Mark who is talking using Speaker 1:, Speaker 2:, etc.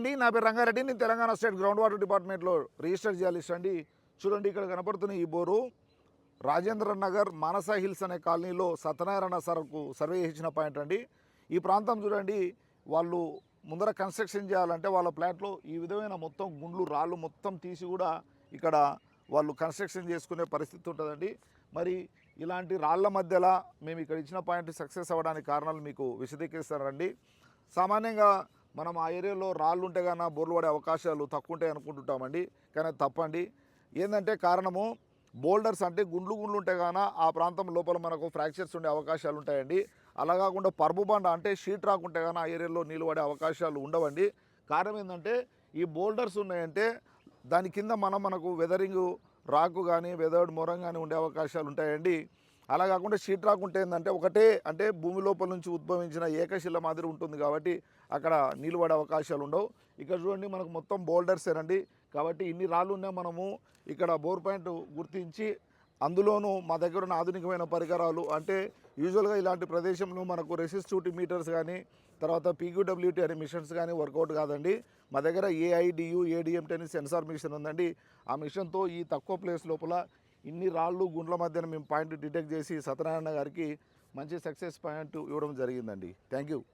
Speaker 1: అండి. నా పేరు రంగారెడ్డి. నేను తెలంగాణ స్టేట్ గ్రౌండ్ వాటర్ డిపార్ట్మెంట్లో రిజిస్టర్ చేయాలి అండి. చూడండి ఇక్కడ కనపడుతున్న ఈ బోరు రాజేంద్ర నగర్ మానస హిల్స్ అనే కాలనీలో సత్యనారాయణ సరకు సర్వే చేసిన పాయింట్ అండి. ఈ ప్రాంతం చూడండి వాళ్ళు ముందర కన్స్ట్రక్షన్ చేయాలంటే వాళ్ళ ప్లాట్లో ఈ విధమైన మొత్తం గుండ్లు రాళ్ళు మొత్తం తీసి కూడా ఇక్కడ వాళ్ళు కన్స్ట్రక్షన్ చేసుకునే పరిస్థితి ఉంటుందండి. మరి ఇలాంటి రాళ్ళ మధ్యలో మేము ఇక్కడ ఇచ్చిన పాయింట్ సక్సెస్ అవ్వడానికి కారణాలు మీకు విశదీకరిస్తారండి సామాన్యంగా మనం ఆ ఏరియాలో రాళ్ళు ఉంటే కన్నా బోర్లు పడే అవకాశాలు తక్కువ ఉంటాయి అనుకుంటుంటామండి. కానీ అది తప్పండి. ఏంటంటే కారణము బోల్డర్స్ అంటే గుండ్లు గుండ్లు ఉంటే కానీ ఆ ప్రాంతం లోపల మనకు ఫ్రాక్చర్స్ ఉండే అవకాశాలు ఉంటాయండి. అలా కాకుండా పరుపు బండ అంటే షీట్ రాకుంటే కానీ ఆ ఏరియాలో నీళ్ళు పడే అవకాశాలు ఉండవండి. కారణం ఏంటంటే ఈ బోల్డర్స్ ఉన్నాయంటే దాని కింద మనం మనకు వెదరింగ్ రాకు కానీ వెదర్డ్ మొరం కానీ ఉండే అవకాశాలు ఉంటాయండి. అలా కాకుండా షీట్ రాక్ ఉంటే ఏంటంటే ఒకటే అంటే భూమి లోపల నుంచి ఉద్భవించిన ఏకశిల మాదిరి ఉంటుంది కాబట్టి అక్కడ నిలబడే అవకాశాలు ఉండవు. ఇక్కడ చూడండి మనకు మొత్తం బోల్డర్సేనండి కాబట్టి ఇన్ని రాళ్ళు ఉన్నా మనము ఇక్కడ బోర్ పాయింట్ గుర్తించి అందులోనూ మా దగ్గర ఉన్న ఆధునికమైన పరికరాలు అంటే యూజువల్గా ఇలాంటి ప్రదేశంలో మనకు రెసిస్టివిటీ మీటర్స్ కానీ తర్వాత పీక్యూడబ్ల్యూటీ అనే మిషన్స్ కానీ వర్కౌట్ కాదండి. మా దగ్గర ఏఐడియు ఏడిఎంటీ అనే సెన్సార్ మిషన్ ఉందండి. ఆ మిషన్తో ఈ తక్కువ ప్లేస్ లోపల ఇన్ని రాళ్ళు గుండ్ల మధ్యన మేము పాయింట్ డిటెక్ట్ చేసి సత్యనారాయణ గారికి మంచి సక్సెస్ పాయింట్ ఇవ్వడం జరిగిందండి. Thank you.